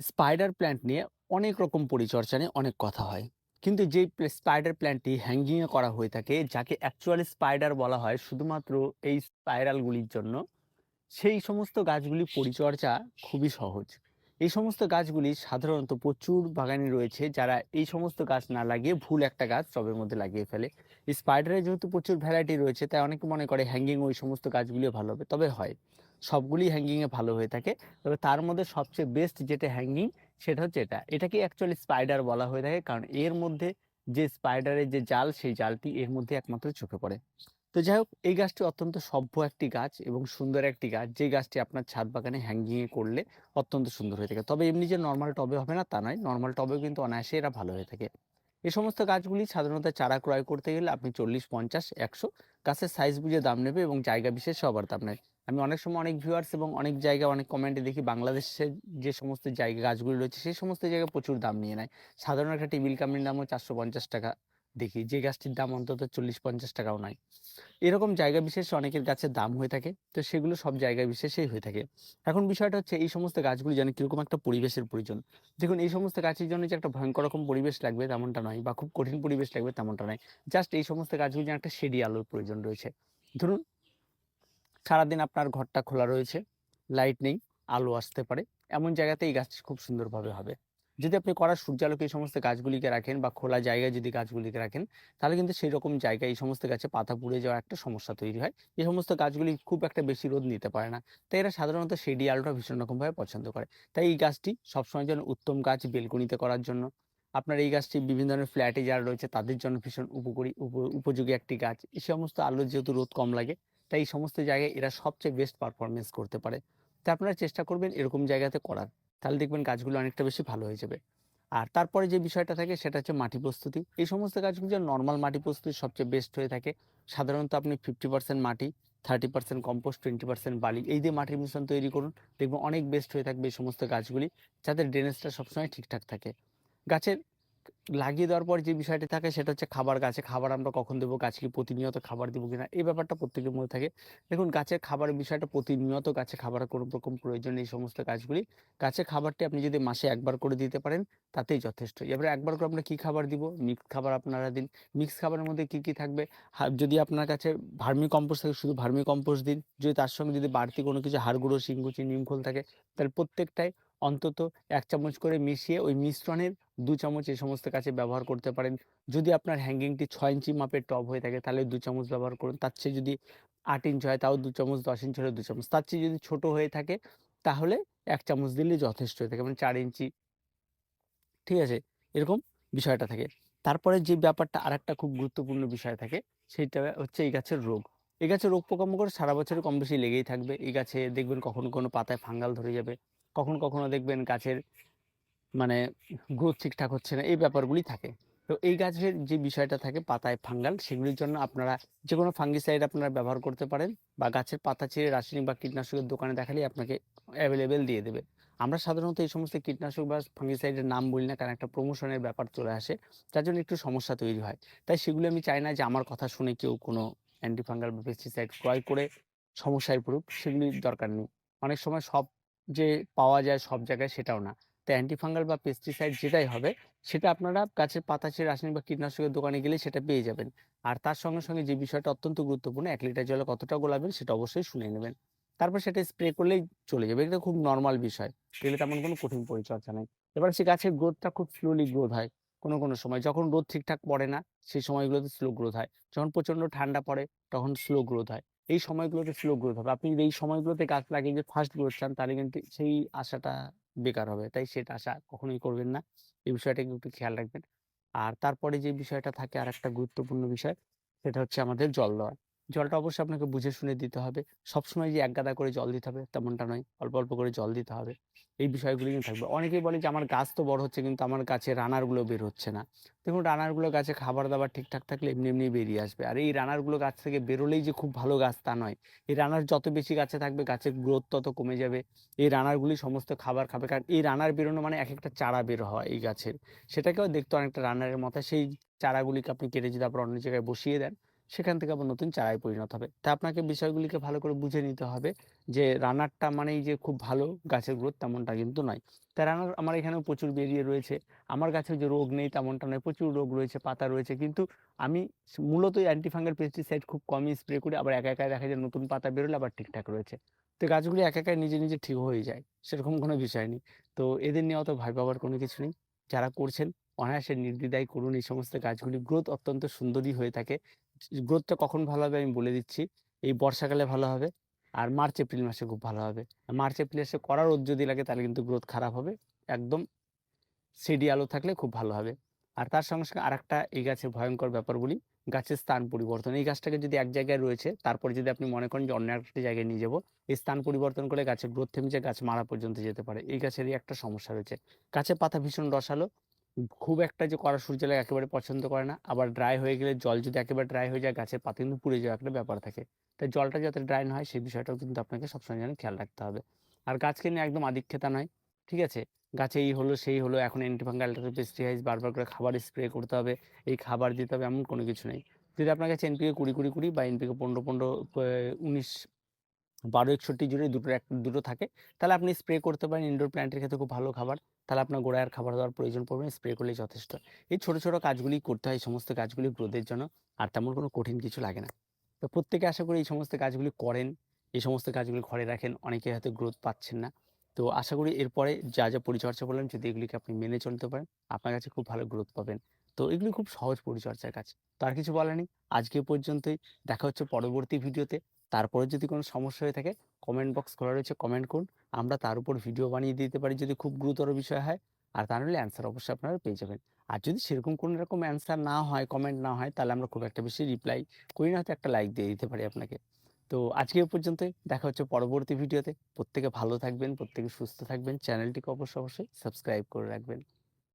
Spider plant নিয়ে অনেক রকম পরিচর্যা নিয়ে অনেক কথা হয়। কিন্তু প্লে- স্পাইডার প্ল্যান্টটি হ্যাঙ্গিংয়ে করা হয়ে থাকে, যাকে অ্যাকচুয়ালি স্পাইডার বলা হয়, শুধুমাত্র এই স্পাইরালগুলির জন্য, সেই সমস্ত গাছগুলি পরিচর্যা খুবই সহজ। এই সমস্ত গাছগুলি সাধারণত প্রচুর বাগানে রয়েছে, যারা এই সমস্ত গাছ না লাগিয়ে ভুল একটা গাছ টবের মধ্যে লাগিয়ে ফেলে। স্পাইডারের যেহেতু প্রচুর ভ্যারাইটি রয়েছে, তাই অনেকে মনে করে হ্যাঙ্গিং ওই সমস্ত গাছগুলিও ভালো হবে, তবে হয়। সবগুলি হ্যাঙ্গিংয়ে ভালো হয়ে থাকে। তবে তার মধ্যে সবচেয়ে বেস্ট যেটা হ্যাঙ্গিং সেটা হচ্ছে এটা। এটাকে অ্যাকচুয়ালি স্পাইডার বলা হয়ে থাকে, কারণ এর মধ্যে যে স্পাইডারের যে জাল, সেই জালটি এর মধ্যে একমাত্র চোখে পড়ে। তো যাই হোক, এই গাছটি অত্যন্ত সভ্য একটি গাছ এবং সুন্দর একটি গাছ। যে গাছটি আপনার ছাদ বাগানে হ্যাঙ্গিংয়ে করলে অত্যন্ত সুন্দর হয়ে থাকে। তবে এমনি যে নর্মাল টবে হবে না তা নয় নর্মাল টবেও কিন্তু অনায়াসে এরা ভালো হয়ে থাকে। এ সমস্ত গাছগুলি সাধারণত চারা ক্রয় করতে গেলে আপনি চল্লিশ, পঞ্চাশ, একশো গাছের সাইজ বুঝে দাম নেবে এবং জায়গা বিশেষে আবার দাম নেয় আমি অনেক সময় অনেক ভিউয়ার্স এবং অনেক জায়গায় অনেক কমেন্টে দেখি বাংলাদেশের যে সমস্ত জায়গা গাছগুলি রয়েছে, সেই সমস্ত জায়গায় প্রচুর দাম নিয়ে নেয়। সাধারণ একটা টেবিল কামির দামও চারশো পঞ্চাশ টাকা। দেখি যে গাছটির দাম অন্তত চল্লিশ পঞ্চাশ টাকাও নয় এরকম জায়গা বিশেষে অনেকের গাছের দাম হয়ে থাকে, তো সেগুলো সব জায়গা বিশেষেই হয়ে থাকে। এখন বিষয়টা হচ্ছে এই সমস্ত গাছগুলি যেন কীরকম একটা পরিবেশের প্রয়োজন। দেখুন, এই সমস্ত গাছের জন্য যে একটা ভয়ঙ্কর রকম পরিবেশ লাগবে তেমনটা নয় বা খুব কঠিন পরিবেশ লাগবে তেমনটা নয়। জাস্ট এই সমস্ত গাছগুলি যেন একটা শেডি আলোর প্রয়োজন রয়েছে। ধরুন সারাদিন আপনার ঘরটা খোলা রয়েছে, লাইট নেই, আলো আসতে পারে। এমন জায়গাতে এই গাছটি খুব সুন্দরভাবে হবে। যদি আপনি কড়া সূর্যালোকে এই সমস্ত গাছগুলিকে রাখেন বা খোলা জায়গায় যদি গাছগুলিকে রাখেন, তাহলে কিন্তু সেই রকম জায়গায় এই সমস্ত গাছে পাতা পুড়ে যাওয়ার একটা সমস্যা তৈরি হয়। এই সমস্ত গাছগুলি খুব একটা বেশি রোদ নিতে পারে না। তাই এরা সাধারণত শেডি আলোটা ভীষণ রকমভাবে পছন্দ করে। তাই এই গাছটি সবসময় যেন উত্তম গাছ বেলকনিতে করার জন্য। আপনার এই গাছটি বিভিন্ন ধরনের ফ্ল্যাটে যারা রয়েছে, তাদের জন্য ভীষণ উপকারী, উপ- উপযোগী একটি গাছ। এই সমস্ত আলোর যেহেতু রোদ কম লাগে তাই এই সমস্ত জায়গায় এরা সবচেয়ে বেস্ট পারফরমেন্স করতে পারে। তো আপনারা চেষ্টা করবেন এরকম জায়গাতে করার। তাহলে দেখবেন গাছগুলো অনেকটা বেশি ভালো হয়ে যাবে। আর তারপরে যে বিষয়টা থাকে সেটা হচ্ছে মাটি প্রস্তুতি। এই সমস্ত গাছগুলো যে নর্মাল মাটি প্রস্তুতি সবচেয়ে বেস্ট হয়ে থাকে। সাধারণত আপনি ফিফটি পার্সেন্ট মাটি thirty percent compost twenty percent বালি এই দিয়ে মাটির মিশ্রণ তৈরি করুন। দেখবেন অনেক বেস্ট হয়ে থাকবে এই সমস্ত গাছগুলি যাদের ড্রেনেজটা সবসময় ঠিকঠাক থাকে। গাছের লাগিয়ে দেওয়ার পর যে বিষয়টি থাকে সেটা হচ্ছে খাবার গাছে। খাবার আমরা কখন দেবো? গাছকে প্রতিনিয়ত খাবার দেবো কিনা? এই ব্যাপারটা প্রত্যেকের মধ্যে থাকে। দেখুন, গাছের খাবারের বিষয়টা প্রতিনিয়ত গাছে খাবারের কোনো রকম প্রয়োজন এই সমস্ত গাছগুলি। গাছে খাবারটি আপনি যদি মাসে একবার করে দিতে পারেন, তাতেই যথেষ্ট। এবারে একবার করে আমরা কী খাবার দিব? মিক্স খাবার আপনারা দিন। মিক্স খাবারের মধ্যে কি কি থাকবে? যদি আপনার কাছে ভার্মি কম্পোস্ট থাকে, শুধু ভার্মি কম্পোস্ট দিন। যদি তার সঙ্গে যদি বাড়তি কোনো কিছু হাড় গুঁড়ো শিংকুচি, নিমখোল থাকে, তাহলে প্রত্যেকটাই অন্তত এক চামচ করে মিশিয়ে ওই মিশ্রণের দু চামচ এই সমস্ত কাছে ব্যবহার করতে পারেন। যদি আপনার হ্যাঙ্গিংটি ছয় ইঞ্চি মাপের টপ হয়ে থাকে, তাহলে দু চামচ ব্যবহার করুন। তার চেয়ে যদি আট ইঞ্চ হয়, তাও দু চামচ, দশ ইঞ্চ হলে দু চামচ। তার চেয়ে যদি ছোট হয়ে থাকে, তাহলে এক চামচ দিলেই যথেষ্ট হয়ে থাকে। মানে চার ইঞ্চি। ঠিক আছে? এরকম বিষয়টা থাকে। তারপরে যে ব্যাপারটা আর একটা খুব গুরুত্বপূর্ণ বিষয় থাকে, সেটা হচ্ছে এই গাছের রোগ। এই গাছের রোগ পোকামাকড় সারা বছর কম বেশি লেগেই থাকবে। এই গাছে দেখবেন কখনো কোনো পাতায় ফাঙ্গাল ধরে যাবে। কখনো কখনো দেখবেন গাছের মানে গ্রোথ ঠিকঠাক হচ্ছে না, এই ব্যাপারগুলি থাকে। তো এই গাছের যে বিষয়টা থাকে পাতায় ফাঙ্গাল, সেগুলির জন্য আপনারা যে কোনো ফাঙ্গিসাইড আপনারা ব্যবহার করতে পারেন বা গাছের পাতা ছিঁড়ে রাসায়নিক বা কীটনাশকের দোকানে দেখালেই আপনাকে অ্যাভেলেবেল দিয়ে দেবে। আমরা সাধারণত এই সমস্ত কীটনাশক বা ফাঙ্গিসাইডের নাম বলি না, কারণ একটা প্রমোশনের ব্যাপার চলে আসে, যার জন্য একটু সমস্যা তৈরি হয়। তাই সেগুলো আমি চাই না যে আমার কথা শুনে কেউ কোনো অ্যান্টিফাঙ্গাল বা পেস্টিসাইড ক্রয় করে সমস্যায় পড়ুক, সেগুলির দরকার নেই। অনেক সময় সব যে পাওয়া যায় সব জায়গায় সেটাও না। তো অ্যান্টিফাঙ্গাল বা পেস্টিসাইড যেটাই হবে, সেটা আপনারা গাছের পাতা ছেড়ে রাসায়নিক বা কীটনাশকের দোকানে গেলে সেটা পেয়ে যাবেন। আর তার সঙ্গে সঙ্গে যে বিষয়টা অত্যন্ত গুরুত্বপূর্ণ, এক লিটার জলে কতটা গোলাবেন সেটা অবশ্যই শুনে নেবেন। তারপর সেটা স্প্রে করলেই চলে যাবে। এটা খুব নর্মাল বিষয়। এগুলো তেমন কোনো কঠিন পরিচর্যা নেই। এবার সে গাছের গ্রোথটা খুব স্লোলি গ্রোথ হয়, কোনো কোনো সময়। যখন রোদ ঠিকঠাক পড়ে না, সেই সময়গুলোতে স্লো গ্রোথ হয়। যখন প্রচণ্ড ঠান্ডা পড়ে, তখন স্লো গ্রোথ হয়। এই সময়গুলোতে স্লো গ্রোথ হবে। আপনি যদি এই সময়গুলোতে গাছ লাগিয়ে যে ফার্স্ট গ্রোথ চান, তাহলে কিন্তু সেই আশাটা বেকার হবে। তাই সেটা আশা কখনোই করবেন না। এই বিষয়টাকে একটু খেয়াল রাখবেন। আর তারপরে যে বিষয়টা থাকে আর একটা গুরুত্বপূর্ণ বিষয়, সেটা হচ্ছে আমাদের জল দেওয়া। জলটা অবশ্যই আপনাকে বুঝে শুনে দিতে হবে। সবসময় যে এক গাদা করে জল দিতে হবে তেমনটা নয়, অল্প অল্প করে জল দিতে হবে। এই বিষয়গুলি কিন্তু থাকবে। অনেকেই বলে যে, আমার গাছ তো বড় হচ্ছে কিন্তু আমার গাছে রানারগুলো বের হচ্ছে না। দেখুন, রানারগুলো গাছে খাবার দাবার ঠিকঠাক থাকলে এমনি এমনি বেরিয়ে আসবে। আর এই রানারগুলো গাছ থেকে বেরোলেই যে খুব ভালো গাছ তা নয়। এই রানার যত বেশি গাছে থাকবে, গাছের গ্রোথ তত কমে যাবে। এই রানারগুলি সমস্ত খাবার খাবে। কারণ এই রানার বেরোনো মানে এক একটা চারা বের হয় এই গাছের। সেটাকেও দেখতে অনেকটা রানারের মতো। সেই চারাগুলিকে আপনি কেটে যদি আবার অন্য জায়গায় বসিয়ে দেন সেখান থেকে আবার নতুন চারায় পরিণত হবে। তাই আপনাকে বিষয়গুলিকে ভালো করে বুঝে নিতে হবে যে রানারটা মানেই যে খুব ভালো গাছের গ্রোথ তেমনটা কিন্তু নয়। তাই রানার আমার এখানেও প্রচুর বেরিয়ে রয়েছে। আমার গাছেও যে রোগ নেই তেমনটা নয়, প্রচুর রোগ রয়েছে, পাতা রয়েছে। কিন্তু আমি মূলত অ্যান্টি ফাঙ্গাল পেস্টিসাইড খুব কমই স্প্রে করি। আবার একা, একা দেখা যায় নতুন পাতা বেরোলে আবার ঠিকঠাক রয়েছে। তো গাছগুলি একা, একাই নিজে, নিজে ঠিক হয়ে যায়। সেরকম কোনো বিষয় নেই। তো এদের নিয়ে অত ভয় পাওয়ার কোনো কিছু নেই। যারা করছেন অনায়াসে নির্দ্বিধায় করুন এই সমস্ত গাছগুলি গ্রোথ অত্যন্ত সুন্দরই হয়ে থাকে। গ্রোথটা কখন ভালো হবে আমি বলে দিচ্ছি। এই বর্ষাকালে ভালো হবে। আর মার্চ, এপ্রিল মাসে খুব ভালো হবে। মার্চ, এপ্রিল মাসে কড়া রোদ যদি লাগে তাহলে কিন্তু গ্রোথ খারাপ হবে। একদম সিডি আলো থাকলে খুব ভালো হবে। আর তার সঙ্গে, সঙ্গে আরেকটা এই গাছের ভয়ঙ্কর ব্যাপার বলি, গাছের স্থান পরিবর্তন। এই গাছটাকে যদি এক জায়গায় রয়েছে তারপরে যদি আপনি মনে করেন যে অন্য একটা জায়গায় নিয়ে যাব, এই স্থান পরিবর্তন করলে গাছের গ্রোথ থেমে যায়, গাছ মারা পর্যন্ত যেতে পারে। এই গাছেরই একটা সমস্যা রয়েছে। গাছের পাতা ভীষণ রসালো। খুব একটা যে কড়া সূর্যের আলো একেবারে পছন্দ করে না। আবার ড্রাই হয়ে গেলে জল যদি একেবারে ড্রাই হয়ে যায় গাছের পাতা কিন্তু পুড়ে যাওয়ার একটা ব্যাপার থাকে। তাই জলটা যাতে ড্রাই না হয় সেই বিষয়টাও কিন্তু আপনাকে সবসময় যেন খেয়াল রাখতে হবে। আর গাছকে নিয়ে একদম আদিক্ষেতা নয়। ঠিক আছে? গাছে এই হলো, সেই হলো, এখন অ্যান্টি ফাঙ্গাল পেস্টিসাইড বারবার করে খাবার স্প্রে করতে হবে, এই খাবার দিতে হবে এমন কোনো কিছু নেই। যদি আপনার কাছে এনপিকে 20, 20, 20 বা এনপিকে 15, 15 পে 19 12, 61 জুড়ে দুটো এক দুটো থাকে, তাহলে আপনি স্প্রে করতে পারেন। ইনডোর প্ল্যান্টের ক্ষেত্রে খুব ভালো খাবার। তাহলে আপনার গোড়ায় আর খাবার দেওয়ার প্রয়োজন পড়বে স্প্রে করলেই যথেষ্ট। এই ছোট, ছোট কাজগুলি করতে হয় এই সমস্ত গাছগুলি গ্রোথের জন্য। আর তেমন কোনো কঠিন কিছু লাগে না। তো প্রত্যেকে আশা করি এই সমস্ত কাজগুলি করেন। এই সমস্ত গাছগুলি ঘরে রাখেন। অনেকে হয়তো গ্রোথ পাচ্ছেন না। তো আশা করি এরপরে যা, যা পরিচর্যা বললাম যদি এগুলিকে আপনি মেনে চলতে পারেন, আপনার কাছে খুব ভালো গ্রোথ পাবেন। তো এগুলি খুব সহজ পরিচর্যার কাজ। তো আর কিছু বলার নেই। আজকে পর্যন্তই। দেখা হচ্ছে পরবর্তী ভিডিওতে। তারপরে যদি কোনো সমস্যা হয়ে থাকে কমেন্ট বক্স খোলা রয়েছে, কমেন্ট করুন। আমরা তার উপর ভিডিও বানিয়ে দিতে পারি যদি খুব গুরুতর বিষয় হয়। আর তা নাহলে অ্যান্সার অবশ্যই আপনারা পেয়ে যাবেন। আর যদি সেরকম কোনো রকম অ্যান্সার না হয়, কমেন্ট না হয় তাহলে আমরা খুব একটা বেশি রিপ্লাই করি না, হয়তো একটা লাইক দিয়ে দিতে পারি আপনাকে। তো আজকে এ পর্যন্তই। দেখা হচ্ছে পরবর্তী ভিডিওতে। প্রত্যেকে ভালো থাকবেন, প্রত্যেকে সুস্থ থাকবেন। চ্যানেলটিকে অবশ্যই, অবশ্যই সাবস্ক্রাইব করে রাখবেন।